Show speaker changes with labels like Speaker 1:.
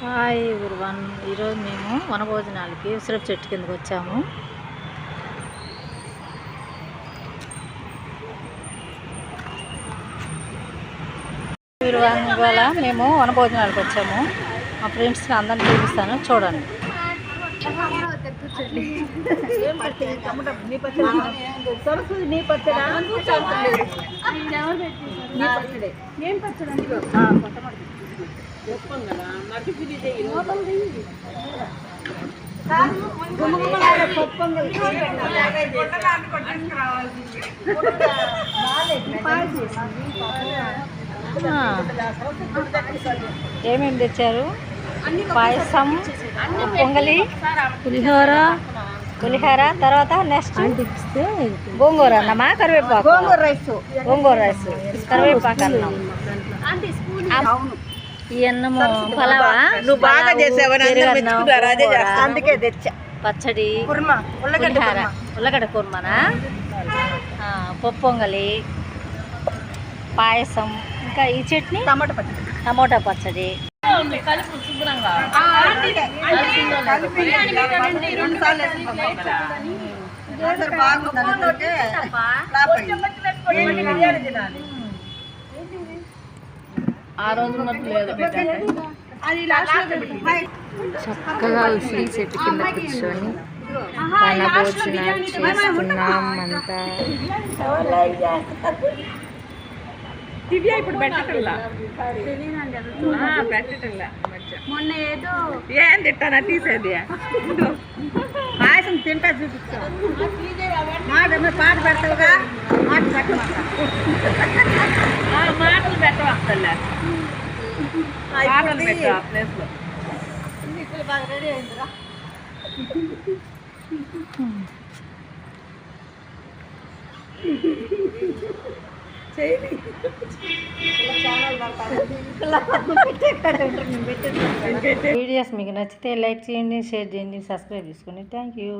Speaker 1: Hi గురువన్ ఈరోజు మేము వనభోజనాలకి ఉసిరపు చెట్టు కిందకి వచ్చాము. గురువన్ ఇవాళ మేము వనభోజనాలకు వచ్చాము. మా ఫ్రెండ్స్ని అందరిని చూపిస్తాను చూడండి. ఆ, ఏమేమి తెచ్చారు? పాయసం పొంగలి పులిహోర పులిహోర తర్వాత నెక్స్ట్ గోంగూర అన్నమా కరివేపాకు? గోంగూర రైస్. గోంగూర రైస్ కరివేపాకు అన్నం. ఈ అన్నము పలావా
Speaker 2: నువ్వు బాగా చేసావని అందుకే తెచ్చా
Speaker 1: పచ్చడి
Speaker 2: కుర్మా ఉల్లగడ్డ
Speaker 1: కుర్మనా ఆ, పప్పు పొంగలి పాయసం ఇంకా ఈ చట్నీ
Speaker 2: టమాటా పచ్చడి
Speaker 1: టమోటా పచ్చడి
Speaker 2: సార్లు వేసిన పప్పు కదా. అందరూ బాగుందని అనుకుంటే ఫ్లాప్ అయింది. బిర్యానీ తినాలి.
Speaker 1: చక్కగా ఉసిరి చెట్టు కింద కూర్చొని వనభోజనాలు చేస్తున్నాం అంతా
Speaker 2: దివ్య ఇప్పుడు పెట్టటల్లా ఆ, పెట్టటల్లా
Speaker 3: మొన్న ఏదో
Speaker 2: ఏం తిట్టానా తీసేది పాయసం తింటా చూపించా మాట మీద పాట పెడతావుగా మాట పెట్టవా మాటలు పెట్టు ఆ
Speaker 1: వీడియోస్ మీకు నచ్చితే లైక్ చేయండి షేర్ చేయండి సబ్స్క్రైబ్ చేసుకోండి. Thank you.